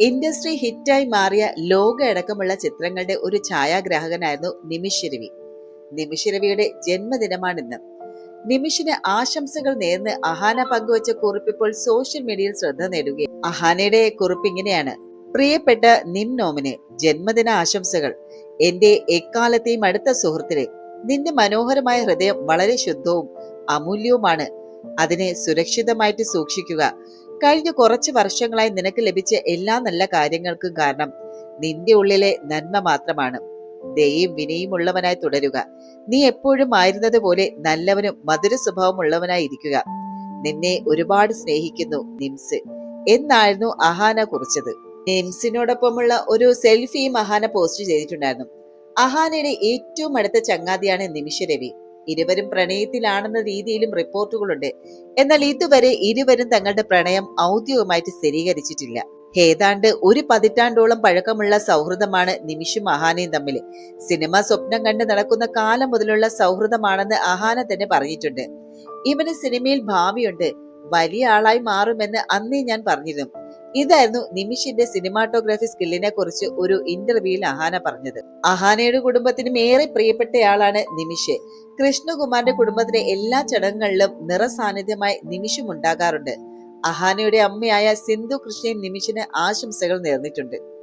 Industry ഹിറ്റായി മാറിയ ലോക അടക്കമുള്ള ചിത്രങ്ങളുടെ ഒരു ഛായാഗ്രാഹകനായിരുന്നു നിമിഷരവി. നിമിഷരവിയുടെ നിമിഷ് രവിയുടെ ജന്മദിനമാണിന്ന്. നിമിഷിന് ആശംസകൾ നേർന്ന് അഹാന പങ്കുവച്ച കുറിപ്പിപ്പോൾ സോഷ്യൽ മീഡിയയിൽ ശ്രദ്ധ നേടുകയും അഹാനയുടെ കുറിപ്പ് ഇങ്ങനെയാണ്. പ്രിയപ്പെട്ട നിം നോമിന് ജന്മദിന ആശംസകൾ. എന്റെ എക്കാലത്തെയും അടുത്ത സുഹൃത്തിനെ. നിന്റെ മനോഹരമായ ഹൃദയം വളരെ ശുദ്ധവും അമൂല്യവുമാണ്. അതിനെ സുരക്ഷിതമായിട്ട് സൂക്ഷിക്കുക. കഴിഞ്ഞ കുറച്ച് വർഷങ്ങളായി നിനക്ക് ലഭിച്ച എല്ലാ നല്ല കാര്യങ്ങൾക്കും കാരണം നിന്റെ ഉള്ളിലെ നന്മ മാത്രമാണ്. ദയയും വിനയും ഉള്ളവനായി തുടരുക. നീ എപ്പോഴും ആയിരുന്നത് പോലെ നല്ലവനും മധുര സ്വഭാവം ഉള്ളവനായി ഇരിക്കുക. നിന്നെ ഒരുപാട് സ്നേഹിക്കുന്നു നിംസ്. എന്നായിരുന്നു അഹാന കുറിച്ചത്. നിംസിനോടൊപ്പമുള്ള ഒരു സെൽഫിയും അഹാന പോസ്റ്റ് ചെയ്തിട്ടുണ്ടായിരുന്നു. അഹാനയുടെ ഏറ്റവും അടുത്ത ചങ്ങാതിയാണ് നിമിഷ രവി ഇരുവരും പ്രണയത്തിലാണെന്ന രീതിയിലും റിപ്പോർട്ടുകളുണ്ട്. എന്നാൽ ഇതുവരെ ഇരുവരും തങ്ങളുടെ പ്രണയം ഔദ്യോഗികമായിട്ട് സ്ഥിരീകരിച്ചിട്ടില്ല. ഏതാണ്ട് ഒരു പതിറ്റാണ്ടോളം പഴക്കമുള്ള സൗഹൃദമാണ് നിമിഷും അഹാനയും തമ്മിൽ. സിനിമ സ്വപ്നം കണ്ട് നടക്കുന്ന കാലം മുതലുള്ള സൗഹൃദമാണെന്ന് അഹാന തന്നെ പറഞ്ഞിട്ടുണ്ട്. ഇവന് സിനിമയിൽ ഭാവിയുണ്ട്. വലിയ ആളായി മാറുമെന്ന് അന്നേ ഞാൻ പറഞ്ഞിരുന്നു. ഇതായിരുന്നു നിമിഷിന്റെ സിനിമാറ്റോഗ്രാഫി സ്കില്ലിനെ കുറിച്ച് ഒരു ഇന്റർവ്യൂവിൽ അഹാന പറഞ്ഞത്. അഹാനയുടെ കുടുംബത്തിനും ഏറെ പ്രിയപ്പെട്ടയാളാണ് നിമിഷ്. കൃഷ്ണകുമാറിന്റെ കുടുംബത്തിലെ എല്ലാ ചടങ്ങുകളിലും നിറസാന്നിധ്യമായി നിമിഷം ഉണ്ടാകാറുണ്ട്. അഹാനയുടെ അമ്മയായ സിന്ധു കൃഷ്ണയും നിമിഷിന് ആശംസകൾ നേർന്നിട്ടുണ്ട്.